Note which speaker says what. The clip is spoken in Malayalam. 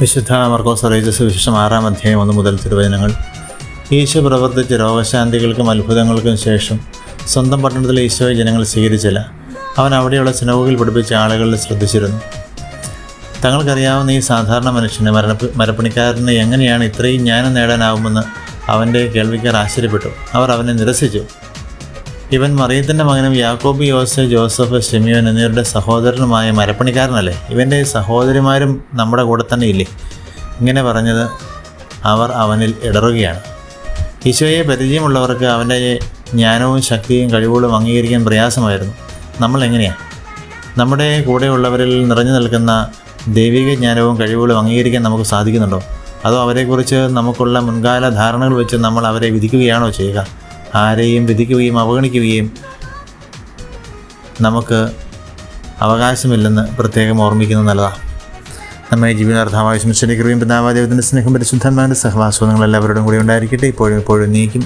Speaker 1: വിശുദ്ധ മർക്കോസ് റേജസ് വിശേഷം ആറാം അധ്യായം ഒന്ന് മുതൽ തിരുവചനങ്ങൾ. ഈശോ പ്രവർത്തിച്ച രോഗശാന്തികൾക്കും അത്ഭുതങ്ങൾക്കും ശേഷം സ്വന്തം പട്ടണത്തിലെ ഈശോയെ ജനങ്ങൾ സ്വീകരിച്ചില്ല. അവൻ അവിടെയുള്ള സിനവുകളിൽ പഠിപ്പിച്ച ആളുകളിൽ ശ്രദ്ധിച്ചിരുന്നു. തങ്ങൾക്കറിയാവുന്ന ഈ സാധാരണ മനുഷ്യന് മരണ മരപ്പണിക്കാരന് എങ്ങനെയാണ് ഇത്രയും ജ്ഞാനം നേടാനാവുമെന്ന് അവന്റെ കേൾവിക്കാർ ആശ്ചര്യപ്പെട്ടു. അവർ അവനെ നിരസിച്ചു. ഇവൻ മറിയത്തിന്റെ മകനും യാക്കോബ് യോസെ ജോസഫ് ഷെമിയോൻ എന്നിവരുടെ സഹോദരനുമായ മരപ്പണിക്കാരനല്ലേ? ഇവന്റെ സഹോദരിമാരും നമ്മുടെ കൂടെ തന്നെ ഇല്ലേ? ഇങ്ങനെ പറഞ്ഞത് അവർ അവനിൽ ഇടറുകയാണ്. ഈശോയെ പരിചയമുള്ളവർക്ക് അവന്റെ ജ്ഞാനവും ശക്തിയും കഴിവുകളും അംഗീകരിക്കാൻ പ്രയാസമായിരുന്നു. നമ്മൾ എങ്ങനെയാണ് നമ്മുടെ കൂടെയുള്ളവരിൽ നിറഞ്ഞു നിൽക്കുന്ന ദൈവിക ജ്ഞാനവും കഴിവുകളും അംഗീകരിക്കാൻ നമുക്ക് സാധിക്കുന്നുണ്ടോ? അതോ അവരെക്കുറിച്ച് നമുക്കുള്ള മുൻകാല ധാരണകൾ വെച്ച് നമ്മൾ അവരെ വിധിക്കുകയാണോ ചെയ്യുക? ആരെയും വിധിക്കുകയും അവഗണിക്കുകയും നമുക്ക് അവകാശമില്ലെന്ന് പ്രത്യേകം ഓർമ്മിക്കുന്നത് നല്ലതാണ് നമ്മെ ജീവിതാർത്ഥമായ ശ്രമിച്ചിരിക്കുകയും പിതാവാദേവത്തിന്റെ സ്നേഹം പരിശുദ്ധന്മാരുടെ സഹവാസവും നിങ്ങളെല്ലാവരോടും കൂടി ഉണ്ടായിരിക്കട്ടെ. ഇപ്പോഴും എപ്പോഴും നീക്കും.